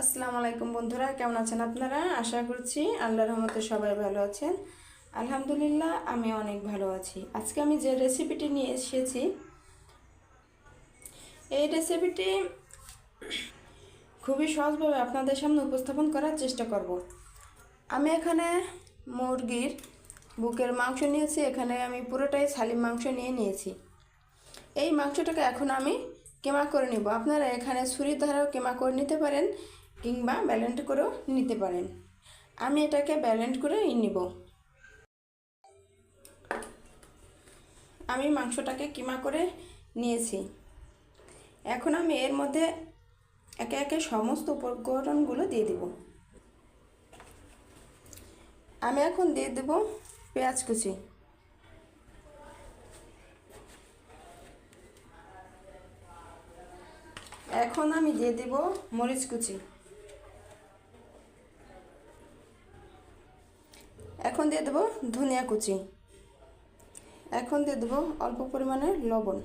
আসসালামু আলাইকুম বন্ধুরা, কেমন আছেন আপনারা? আশা করছি আল্লাহ রহমতে সবাই ভালো আছেন। আলহামদুলিল্লাহ, আমি অনেক ভালো আছি। আজকে আমি যে রেসিপিটি নিয়ে এসেছি, এই রেসিপিটি খুবই সহজভাবে আপনাদের সামনে উপস্থাপন করার চেষ্টা করব। আমি এখানে মুরগির বুকের মাংস নিয়েছি, এখানে আমি পুরোটাই সালিম মাংস নিয়ে নিয়েছি। এই মাংসটাকে এখন আমি কেমা করে নিব? আপনারা এখানে ছুরির দ্বারাও কেমা করে নিতে পারেন কিংবা ব্যালেন্ড করেও নিতে পারেন। আমি এটাকে ব্যালেন্ড করে নিব। আমি মাংসটাকে কিমা করে নিয়েছি? এখন আমি এর মধ্যে একে একে সমস্ত উপকরণগুলো দিয়ে দিব। আমি এখন দিয়ে দেব পেঁয়াজ কুচি। এখন আমি দিয়ে দেব মরিচ কুচি। এখন দিয়ে দেবো ধনিয়া কুচি। এখন দিয়ে দেবো অল্প পরিমাণে লবণ।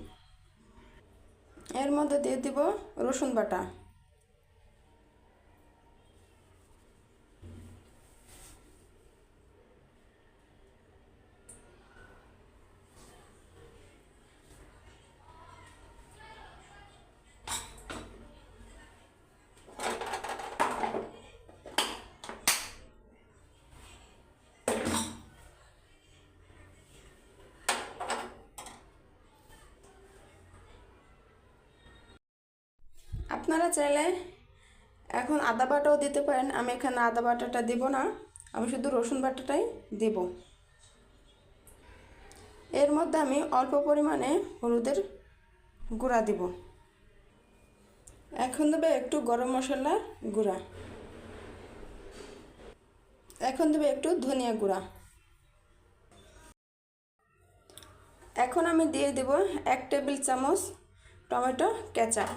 এর মধ্যে দিয়ে দিব রসুন বাটা। আপনারা চাইলে এখন আদা বাটাও দিতে পারেন। আমি এখানে আদা বাটাটা দেব না। আমি শুধু রসুন বাটাটাই দেব। এর মধ্যে আমি অল্প পরিমাণে হলুদের গুঁড়া দেব। এখন দেবে একটু গরম মশলা গুঁড়া। এখন দেবে একটু ধনিয়া গুঁড়া। এখন আমি দিয়ে দেব এক টেবিল চামচ টমেটো কেচাপ।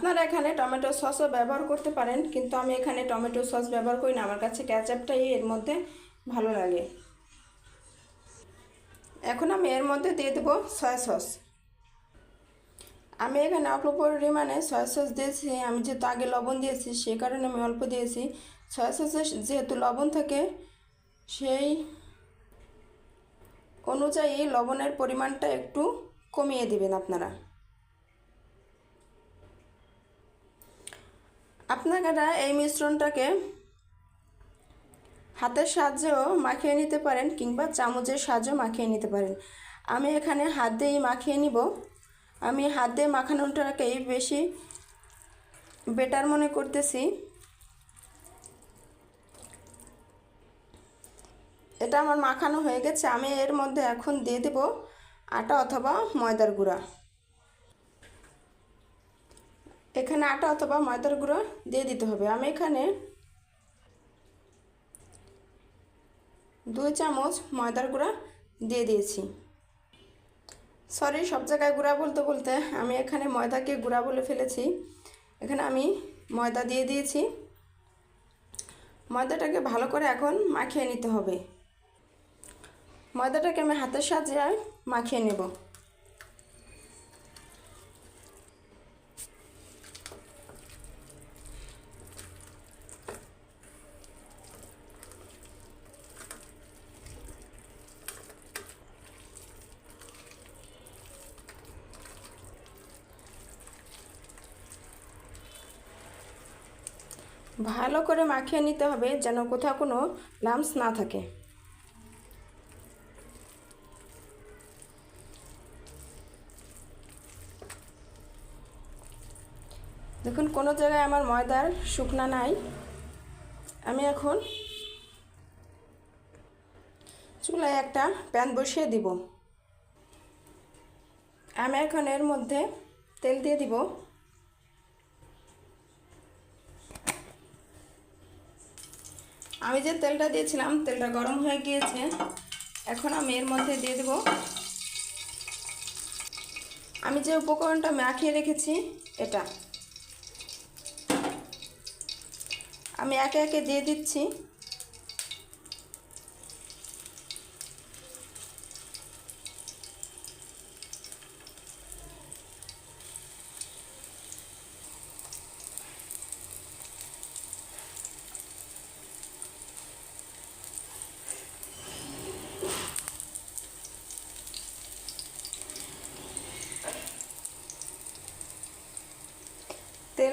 আপনারা এখানে টমেটো সসও ব্যবহার করতে পারেন, কিন্তু আমি এখানে টমেটো সস ব্যবহার করি না। আমার কাছে ক্যাচাপটাই এর মধ্যে ভালো লাগে। এখন আমি এর মধ্যে দিয়ে দেবো সয়া সস। আমি এখানে অল্প পরিমাণে সয়া সস দিয়েছি। আমি যেহেতু আগে লবণ দিয়েছি সেই কারণে আমি অল্প দিয়েছি। সয়া সসে যেহেতু লবণ থাকে, সেই অনুযায়ী লবণের পরিমাণটা একটু কমিয়ে দিবেন আপনারা। আপনারা এই মিশ্রণটাকে হাতের সাহায্যেও মাখিয়ে নিতে পারেন কিংবা চামচের সাহায্যেও মাখিয়ে নিতে পারেন। আমি এখানে হাত দিয়েই মাখিয়ে নিব। আমি হাত দিয়ে মাখানোটাকেই বেশি বেটার মনে করতেছি। এটা আমার মাখানো হয়ে গেছে। আমি এর মধ্যে এখন দিয়ে দেব আটা অথবা ময়দার গুঁড়া। এখানে আটা অথবা ময়দার গুঁড়ো দিয়ে দিতে হবে। আমি এখানে দুই চামচ ময়দার গুঁড়া দিয়ে দিয়েছি। সরি সব জায়গায় গুঁড়া বলতে বলতে আমি এখানে ময়দাকে গুঁড়া বলে ফেলেছি। এখানে আমি ময়দা দিয়ে দিয়েছি। ময়দাটাকে ভালো করে এখন মাখিয়ে নিতে হবে। ময়দাটাকে আমি হাতের সাহায্যে মাখিয়ে নেব। ভালো করে মাখিয়ে নিতে হবে যেন কোথাও কোনো লামস না থাকে। দেখুন, কোনো জায়গায় আমার ময়দার শুকনা নাই। আমি এখন চুলায় একটা প্যান বসিয়ে দিব। আমি এখন এর মধ্যে তেল দিয়ে দিব। আমি যে তেলটা দিয়েছিলাম, তেলটা গরম হয়ে গিয়েছে। এখন আমি এর মধ্যে দিয়ে দেব। আমি যে উপকরণটা মাখিয়ে রেখেছি, এটা। আমি একে একে দিয়ে দিচ্ছি।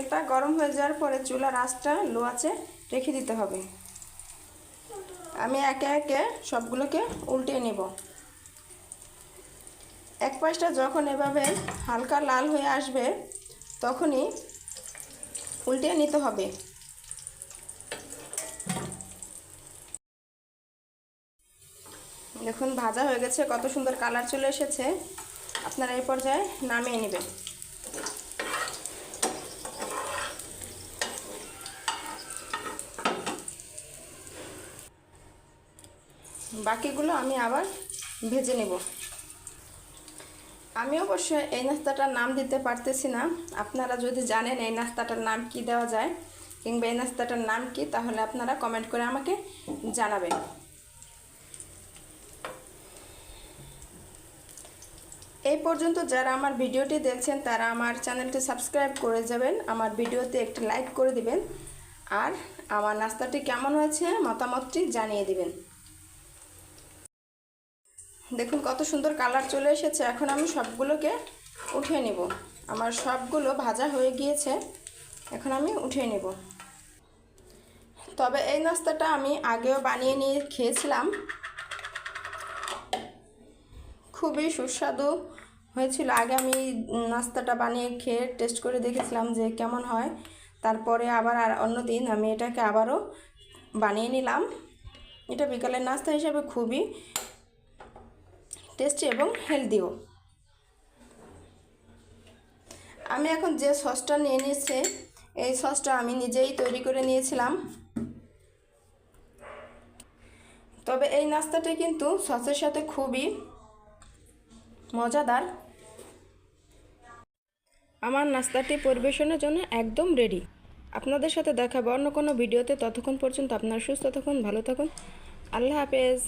তেলটা গরম হয়ে যাওয়ার পরে চুলার আঁচটা লো আছে রেখে দিতে হবে। আমি একে একে সবগুলোকে উল্টিয়ে নেব। এক পাশটা যখন এভাবে হালকা লাল হয়ে আসবে, তখনই উল্টিয়ে নিতে হবে। দেখুন, ভাজা হয়ে গেছে, কত সুন্দর কালার চলে এসেছে। আপনারা এই পর্যায়ে নামিয়ে নেবেন। বাকিগুলো আমি আবার ভেজে নেব। আমি অবশ্য এই নাস্তাটার নাম দিতে পারতেছি না। আপনারা যদি জানেন এই নাস্তাটার নাম কি দেওয়া যায় কিংবা এই নাস্তাটার নাম কি, তাহলে আপনারা কমেন্ট করে আমাকে জানাবেন। এই পর্যন্ত যারা আমার ভিডিওটি দেখছেন, তারা আমার চ্যানেলটি সাবস্ক্রাইব করে যাবেন, আমার ভিডিওতে একটি লাইক করে দিবেন, আর আমার নাস্তাটি কেমন হয়েছে মতামতটি জানিয়ে দিবেন। দেখুন কত সুন্দর কালার চলে এসেছে। এখন আমি সবগুলোকে উঠিয়ে নেব। আমার সবগুলো ভাজা হয়ে গিয়েছে। এখন আমি উঠিয়ে নেব। তবে এই নাস্তাটা আমি আগেও বানিয়ে নিয়ে খেয়েছিলাম। খুবই সুস্বাদু হয়েছিল। আগে আমি নাস্তাটা বানিয়ে খেয়ে টেস্ট করে দেখেছিলাম যে কেমন হয়। তারপরে আবার আর অন্য দিন আমি এটাকে আবারও বানিয়ে নিলাম। এটা বিকালের নাস্তা হিসাবে খুবই টেস্টি এবং হেলদিও আমি এখন যে সসটা নিয়ে নিয়েছি, এই সসটা আমি নিজেই তৈরি করে নিয়েছিলাম। তবে এই নাস্তাটি কিন্তু সসের সাথে খুবই মজাদার। আমার নাস্তাটি পরিবেশনের জন্য একদম রেডি আপনাদের সাথে দেখাবো অন্য কোনো ভিডিওতে। ততক্ষণ পর্যন্ত আপনার সুস্থ থাকুন, ভালো থাকুন। আল্লাহ হাফেজ।